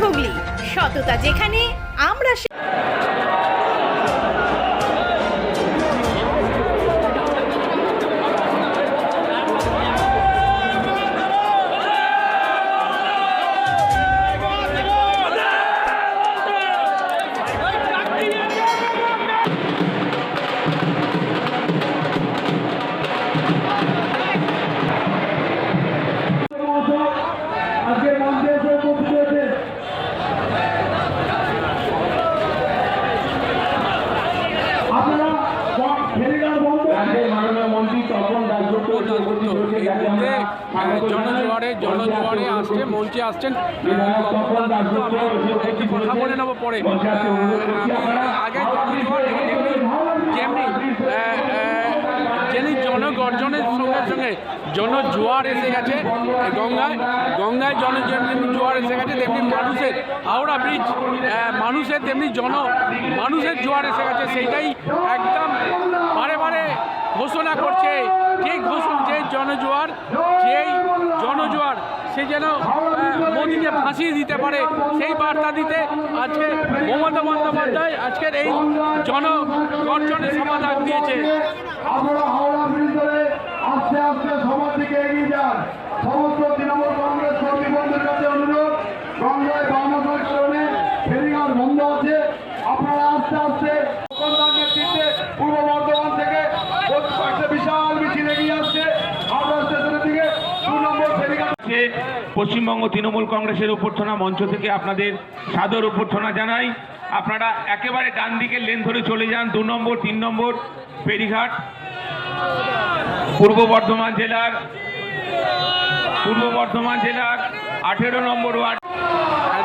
হুগলি। সততা যেখানে আমরা দাসগুপ্ত উপস্থিত এই মুহূর্তে জনজোয়ারে জনজোয়ারে আসছে, মঞ্চে আসছেন একটু কথা বলে নেব পরে। আগে জনজোয়ার যেমনি যেমনি জনগর্জনের সঙ্গে সঙ্গে জনজোয়ার এসে গেছে গঙ্গায় গঙ্গায় জন জোয়ার এসে গেছে, তেমনি মানুষের হাওড়া ব্রিজ মানুষের তেমনি জন, মানুষের জোয়ার এসে গেছে, সেইটাই একদম বারে বারে ঘোষণা করছে। ঠিক ঘোষণা জনজোয়ার যেই জনজোয়ার সে যেন মোদিকে ফাঁসিয়ে দিতে পারে সেই বার্তা দিতে আজকে মমতা বন্দ্যোপাধ্যায় আজকের এই জনগর্জনের সমাধান দিয়েছে। আপনারা হাওড়া ব্রিজ ধরে আস্তে আস্তে সবার দিকে এগিয়ে যান সমস্ত তৃণমূল কংগ্রেস কর্মী বন্ধুর কাছে অনুরোধ গঙ্গায় বামাসের কারণে ফেরিঘাট বন্ধ আছে। আপনারা আস্তে আস্তে দোকানদার নেতৃত্বে পূর্ব বর্ধমান থেকে একটা বিশাল মিছিল এগিয়ে আসছে হাওড়া স্টেশনের দিকে দু নম্বর ফেরিঘাট আজকে পশ্চিমবঙ্গ তৃণমূল কংগ্রেসের অভ্যর্থনা মঞ্চ থেকে আপনাদের সাদর অভ্যর্থনা জানাই। আপনারা একেবারে ডান দিকের লেন ধরে চলে যান, দু নম্বর, তিন নম্বর, ফেরিঘাট। পূর্ব বর্ধমান জেলার, পূর্ব বর্ধমান জেলার আঠেরো নম্বর ওয়ার্ড।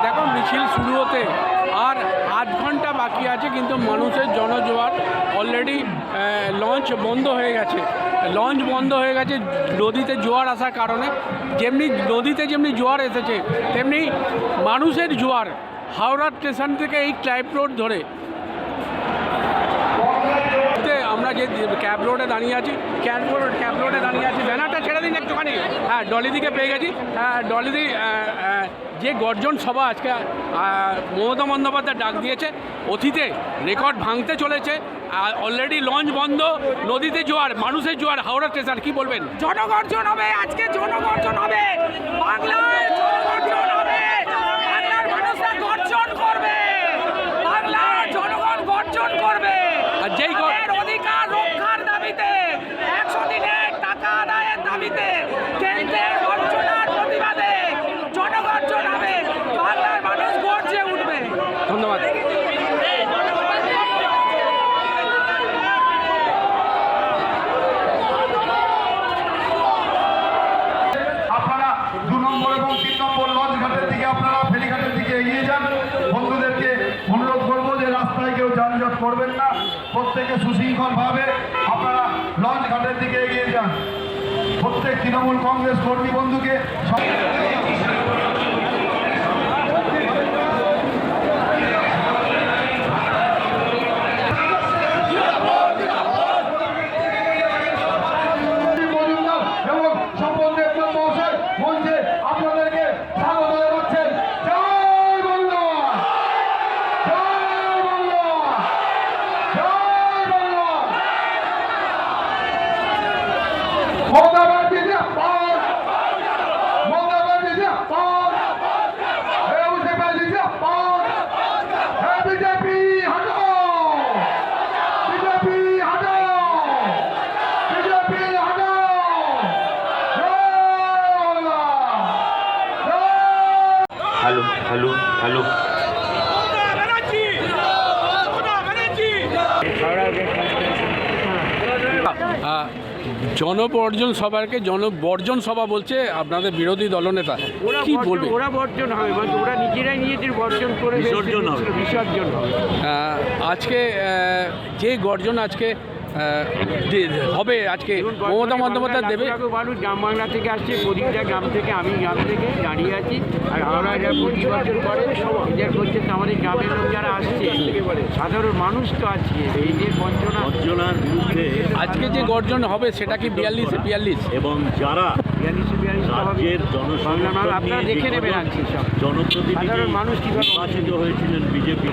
দেখো, মিছিল শুরু হতে আর আধ ঘণ্টা বাকি আছে, কিন্তু মানুষের জনজোয়ার অলরেডি লঞ্চ বন্ধ হয়ে গেছে। লঞ্চ বন্ধ হয়ে গেছে নদীতে জোয়ার আসার কারণে। যেমনি নদীতে যেমনি জোয়ার এসেছে, তেমনি মানুষের জোয়ার হাওড়া স্টেশন থেকে এই ক্লাইভ রোড ধরে তে আমরা যে ক্যাব রোডে দাঁড়িয়ে আছি ক্যাব রোড ক্যাব রোডে দাঁড়িয়ে আছি। ব্যানারটা ছেড়ে দিন একটুখানি। হ্যাঁ ডলিদিকে পেয়ে গেছি। হ্যাঁ ডলিদি যে গর্জন সভা আজকে মমতা বন্দ্যোপাধ্যায় ডাক দিয়েছে, অতীতে রেকর্ড ভাঙতে চলেছে অলরেডি লঞ্চ বন্ধ, নদীতে জোয়ার, মানুষের জোয়ার, হাওড়া স্টেশন, কি বলবেন? জনগর্জন হবে, আজকে জনগর্জন হবে। বাংলায় জনগর্জন হবে বাংলার মানুষরা গর্জন করবে বাংলার জনগণ গর্জন করবে আর যেই গর- তাদের অধিকার রক্ষার দাবিতে একশো দিনের টাকা আদায়ের দাবিতে কেন্দ্রের বঞ্চনার প্রতিবাদে জনগর্জন হবে বাংলার মানুষ গর্জে উঠবে ধন্যবাদ আপনারা দু নম্বর এবং তিন নম্বর লঞ্চ ঘাটের দিকে আপনারা ফেরিঘাটের দিকে এগিয়ে যান বন্ধুদেরকে অনুরোধ করব যে রাস্তায় কেউ যানজট করবেন না। প্রত্যেকে সুশৃঙ্খলভাবে আপনারা লঞ্চ ঘাটের দিকে এগিয়ে যান। প্রত্যেক তৃণমূল কংগ্রেস কর্মী বন্ধুকে জনবর্জন সভাকে জনবর্জন সভা বলছে আপনাদের বিরোধী দলনেতা। ওরা কি বলবে? ওরা বর্জন হবে মানে ওরা নিজেরাই নিজেদের বর্জন করে বিসর্জন হবে। বিসর্জন হবে। আজকে যে গর্জন আজকে হবে আজকে মমতা বন্দ্যোপাধ্যায় দেবে। মানুষ গ্রাম বাংলা থেকে আসছে প্রদীপটা গ্রাম থেকে আমি গ্রাম থেকে দাঁড়িয়ে আছি। আর আমরা যা প্রতি বছর করে এদের করছে আমাদের গ্রামের লোক যারা আসছে সাধারণ মানুষ তো আছে। এই যে বঞ্চনা। বঞ্চনার বিরুদ্ধে আজকে যে গর্জন হবে সেটা কি বিয়াল্লিশে বিয়াল্লিশ? এবং যারা বিয়াল্লিশে বিয়াল্লিশ স্বাভাবিক রাজ্যের জনপ্রতিনিধি সাধারণ মানুষ কীভাবে নির্বাচিত হয়েছিলেন বিজেপি।